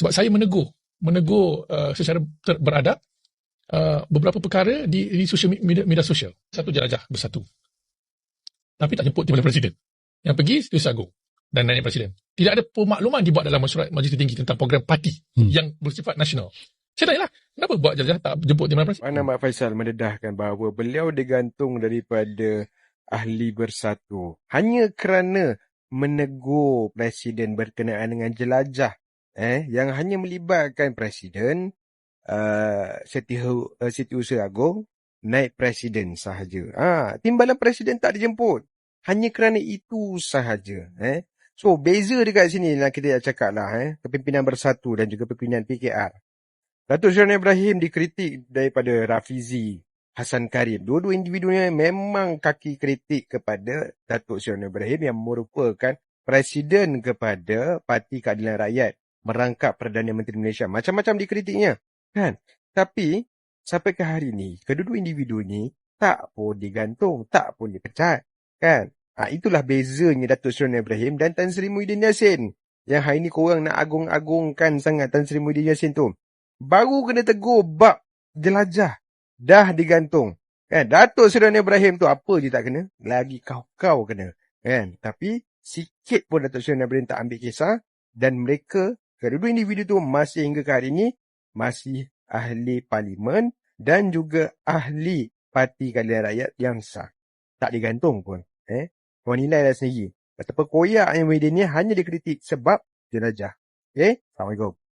Sebab saya menegur, menegur uh, secara ter- beradab uh, beberapa perkara di, di social media, media sosial. Satu jelajah bersatu. Tapi tak jemput Timbalan Presiden. Yang pergi Setiausaha Agung dan naik presiden. Tidak ada pemakluman dibuat dalam mesyuarat Majlis Tinggi tentang program parti hmm. yang bersifat nasional. Saya tanya lah, kenapa buat jelajah tak jemput Timbalan Presiden? Mana Mak Faisal mendedahkan bahawa beliau digantung daripada ahli bersatu. Hanya kerana menegur presiden berkenaan dengan jelajah eh yang hanya melibatkan presiden uh, setiausaha agung naik presiden sahaja. Ah, timbalan presiden tak dijemput. Hanya kerana itu sahaja. Eh. So, beza dekat sini lah kita nak cakap lah. Eh. Kepimpinan Bersatu dan juga pimpinan PKR. Datuk Seri Ibrahim dikritik daripada Rafizi Hasan Karim. Dua-dua individu ni memang kaki kritik kepada Datuk Seri Ibrahim yang merupakan presiden kepada Parti Keadilan Rakyat merangkap Perdana Menteri Malaysia. Macam-macam dikritiknya. Kan? Tapi, sampai ke hari ni, kedua-dua individu ni tak pun digantung, tak pun dipecat. Kan? Ha, itulah bezanya Datuk Seri Ibrahim dan Tan Sri Muhyiddin Yassin. Yang hari ni korang nak agung-agungkan sangat Tan Sri Muhyiddin Yassin tu. Baru kena tegur bab jelajah. Dah digantung. Kan? Datuk Seri Ibrahim tu apa je tak kena. Lagi kau-kau kena. Kan? Tapi sikit pun Datuk Seri Ibrahim tak ambil kisah. Dan mereka, kedua-dua individu tu masih hingga ke hari ni, masih ahli parlimen dan juga ahli parti keadilan rakyat yang sah. Tak digantung pun. Eh, kau nilai lah sendiri. Betapa koyaknya media ni hanya dikritik sebab jenajah. Okay, Assalamualaikum.